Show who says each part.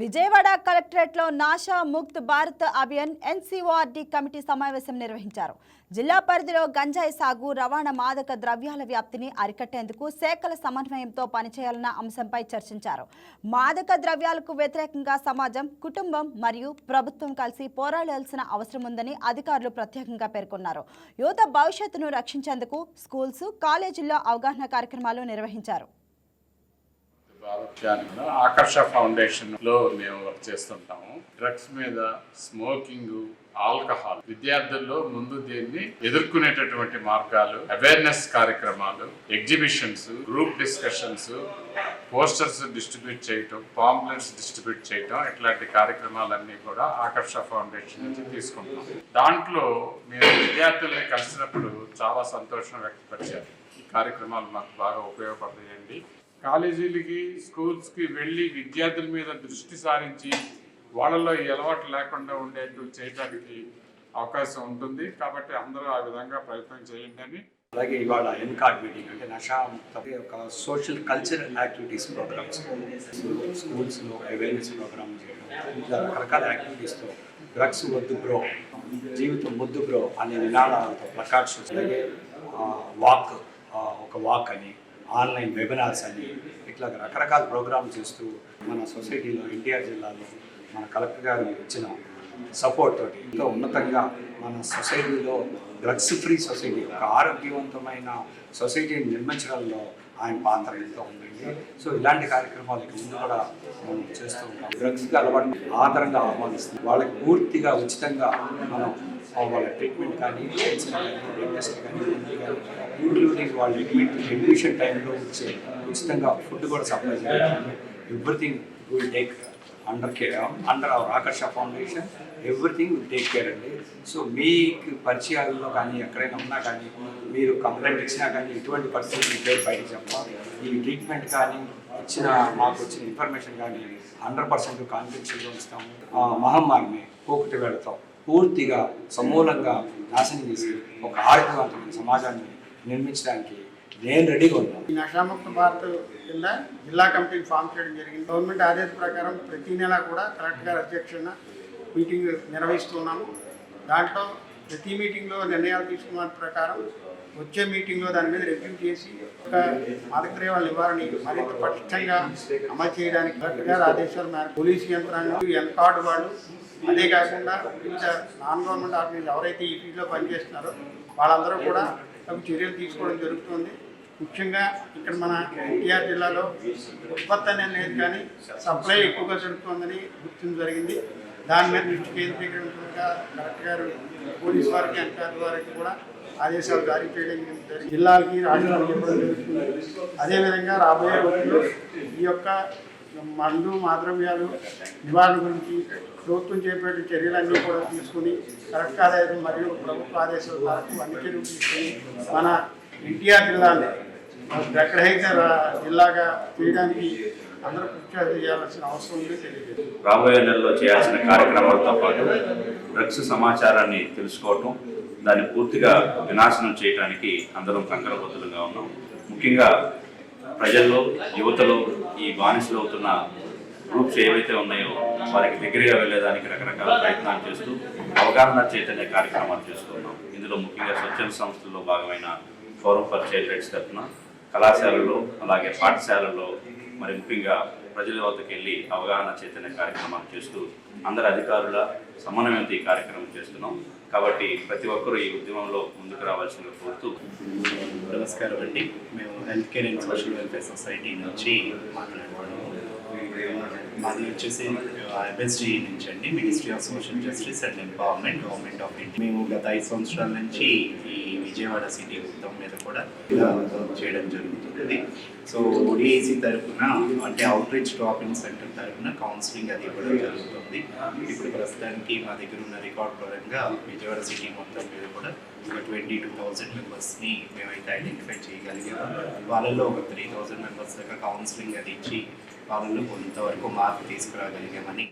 Speaker 1: విజయవాడ కలెక్టరేట్లో Nasha Mukt Bharat Abhiyan NCORD committee సమావేశం నిర్వహించారు. జిల్లా పరిధిలో గంజాయి సాగు రవాణా మాదక ద్రవ్యాల వ్యాప్తిని అరికట్టేందుకు శాఖల సమన్వయంతో పనిచేయాలన్న అంశంపై చర్చించారు. మాదక ద్రవ్యాలకు వ్యతిరేకంగా సమాజం కుటుంబం మరియు ప్రభుత్వం కలిసి పోరాడాల్సిన అవసరం ఉందని అధికారులు ప్రత్యేకంగా పేర్కొన్నారు. యువత భవిష్యత్తును రక్షించేందుకు స్కూల్స్ కాలేజీల్లో అవగాహన కార్యక్రమాలు నిర్వహించారు.
Speaker 2: భారత్యాన్ని ఆకర్ష ఫౌండేషన్లో మేము వర్క్ చేస్తుంటాము. డ్రగ్స్ మీద స్మోకింగ్ ఆల్కహాల్ విద్యార్థుల్లో ముందు దీన్ని ఎదుర్కొనేటటువంటి మార్గాలు అవేర్నెస్ కార్యక్రమాలు exhibitions group discussions posters distribute చేయటం పాంప్లెట్స్ డిస్ట్రిబ్యూట్ చేయటం ఇట్లాంటి కార్యక్రమాలన్నీ కూడా ఆకర్ష ఫౌండేషన్ నుంచి తీసుకుంటాం. దాంట్లో మేము విద్యార్థుల్ని కలిసినప్పుడు చాలా సంతోషం వ్యక్తపరిచారు. ఈ కార్యక్రమాలు మాకు బాగా ఉపయోగపడతాయండి కాలేజీలకి స్కూల్స్కి వెళ్ళి విద్యార్థుల మీద దృష్టి సారించి వాళ్ళలో ఈ అలవాటు లేకుండా ఉండేట్టు చేయడానికి అవకాశం ఉంటుంది. కాబట్టి అందరూ ఆ విధంగా ప్రయత్నం చేయండి అని.
Speaker 3: అలాగే ఇవాళ ఎన్కార్డ్ మీటింగ్ అంటే నషా ఒక సోషల్ కల్చరల్ యాక్టివిటీస్ ప్రోగ్రామ్స్ స్కూల్స్లో అవేర్నెస్ ప్రోగ్రామ్ చేయడం ఇలా రకరకాల యాక్టివిటీస్తో డ్రగ్స్ వద్దు బ్రో జీవితం వద్దు బ్రో అనే నినాదాలతో ప్లకార్డ్స్ అలాగే వాక్ ఒక వాక్ అని ఆన్లైన్ వెబినార్స్ అని ఇట్లా రకరకాల ప్రోగ్రామ్స్ చేస్తూ మన సొసైటీలో ఎన్టీఆర్ జిల్లాలో మన కలెక్టర్ గారు ఇచ్చిన సపోర్ట్ తోటి ఎంతో ఉన్నతంగా మన సొసైటీలో డ్రగ్స్ ఫ్రీ సొసైటీ ఒక ఆరోగ్యవంతమైన సొసైటీని నిర్మించడంలో ఆయన పాత్ర ఎంతో ఉంటుంది. సో ఇలాంటి కార్యక్రమాలు ఇక ముందు కూడా మనం చేస్తూ ఉంటాం. డ్రగ్స్కి అలవాటు ఆధారంగా ఆహ్వానిస్తుంది. వాళ్ళకి పూర్తిగా ఉచితంగా మనం వాళ్ళ ట్రీట్మెంట్ కానీ మెడిసిన్ కానీ బ్లడ్ టెస్ట్ కానీ కానీ ఇంక్లూడింగ్ వాళ్ళ ట్రీట్మెంట్ అడ్మిషన్ టైంలో వచ్చే ఉచితంగా ఫుడ్ కూడా సప్లై చేయడం everything will take under care under our Aakarsha foundation everything will take care అండి. సో మీకు పరిచయాల్లో కానీ ఎక్కడైనా ఉన్నా కానీ మీరు కంప్లైంట్ ఇచ్చినా కానీ ఎటువంటి పరిస్థితి మీ పేరు చెప్పాలి ఈ ట్రీట్మెంట్ కానీ ఇచ్చిన మాకు వచ్చిన ఇన్ఫర్మేషన్ కానీ హండ్రెడ్ పర్సెంట్ కాన్ఫిడెన్షియల్గా ఉంచుతాము మహమ్మారిని పోకుటి వెళతాం పూర్తిగా సమూలంగా నాశనం చేసి ఒక ఆరోగ్యవంతమైన సమాజాన్ని నిర్మించడానికి నేను రెడీగా ఉన్నాను
Speaker 4: ఈ నషాముక్త భారత్ కింద జిల్లా కమిటీని ఫామ్ చేయడం జరిగింది. గవర్నమెంట్ ఆదేశ ప్రకారం ప్రతి నెల కూడా కలెక్టర్ గారి అధ్యక్షన మీటింగ్ నిర్వహిస్తున్నాము. దాంట్లో ప్రతి మీటింగ్లో నిర్ణయాలు తీసుకున్న ప్రకారం వచ్చే మీటింగ్లో దాని మీద రివ్యూ చేసి ఒక మాదక నివారణ మరింత పటిష్టంగా అమలు చేయడానికి కలెక్టర్ గారు ఆదేశాల మేరకు పోలీసు యంత్రాంగం ఎన్కార్డ్ వాళ్ళు అదే కాకుండా వివిధ నాన్ గవర్నమెంట్ ఆర్గనైజ్ ఎవరైతే ఈ ఫీల్డ్లో పనిచేస్తున్నారో వాళ్ళందరూ కూడా తగు చర్యలు తీసుకోవడం జరుగుతుంది. ముఖ్యంగా ఇక్కడ మన ఎన్టీఆర్ జిల్లాలో ఉత్పత్తి అనేది లేదు కానీ సప్లై ఎక్కువగా జరుగుతుందని గుర్తింపు జరిగింది. దాని మీద దృష్టి కేంద్రీకరించగా కలెక్టర్ గారు పోలీస్ వారికి అధికారుల వారికి కూడా ఆదేశాలు జారీ చేయడం జరిగింది. జిల్లాలకి రాష్ట్రాలకు ఇవ్వడం జరుగుతుంది. అదేవిధంగా రాబోయే రోజుల్లో ఈ యొక్క మందు మాద్రవ్యాలు నివారణ గురించి ప్రభుత్వం చేపట్టే చర్యలన్నీ కూడా తీసుకుని కరెక్ట్ ఆదాయం మరియు ప్రభుత్వ ఆదేశాల మేరకు అన్ని చర్యలు తీసుకుని మన ఎన్టీఆర్ జిల్లాని ఎక్కడైతే రా- జిల్లాగా చేయడానికి అందరూ కృషి చేయాల్సిన అవసరం ఉంది తెలియజేస్తుంది.
Speaker 5: రాబోయే నెలలో చేయాల్సిన కార్యక్రమాలతో పాటు డ్రగ్స్ సమాచారాన్ని తెలుసుకోవటం దాన్ని పూర్తిగా వినాశనం చేయడానికి అందరం కంకరబద్ధులుగా ఉన్నాం. ముఖ్యంగా ప్రజల్లో యువతలో ఈ బానిసలు అవుతున్న గ్రూప్స్ ఏవైతే ఉన్నాయో వారికి దగ్గరగా వెళ్ళేదానికి రకరకాల ప్రయత్నాలు చేస్తూ అవగాహన చైతన్య కార్యక్రమాలు చేస్తున్నాం. ఇందులో ముఖ్యంగా స్వచ్ఛంద సంస్థల్లో భాగమైన ఫోరం ఫర్ చైల్డ్ రైట్స్ తరఫున కళాశాలలో అలాగే పాఠశాలలో మరి ముఖ్యంగా ప్రజల వద్దకు వెళ్ళి అవగాహన చైతన్య కార్యక్రమాలు చేస్తూ అందరి అధికారుల సమన్వయంతో ఈ కార్యక్రమం చేస్తున్నాం. కాబట్టి ప్రతి ఒక్కరూ ఈ ఉద్యమంలో ముందుకు రావాల్సిందిగా కోరుతూ
Speaker 6: నమస్కారం అండి. మేము health care and social welfare society నుంచి మాట్లాడుతున్నాము. మాది వచ్చేసి ఎంఎస్జీ నుంచి అండి. Ministry of social justice and empowerment government of India మేము గత ఐదు సంవత్సరాల నుంచి ఈ విజయవాడ సిటీ మొత్తం మీద కూడా చేయడం జరుగుతుంది సో ఓడిఏసీ తరఫున అంటే అవుట్రీచ్ డ్రాపింగ్ సెంటర్ తరఫున కౌన్సిలింగ్ అది కూడా జరుగుతుంది. ఇప్పుడు ప్రస్తుతానికి మా దగ్గర ఉన్న రికార్డ్ పరంగా విజయవాడ సిటీ మొత్తం మీద కూడా ఒక ట్వంటీ టూ థౌజండ్ మెంబర్స్ని మేమైతే ఐడెంటిఫై చేయగలిగాము. వాళ్ళలో ఒక త్రీ థౌజండ్ మెంబర్స్ దాకా కౌన్సిలింగ్ అది ఇచ్చి వాళ్ళలో కొంతవరకు మార్పు తీసుకురాగలిగామని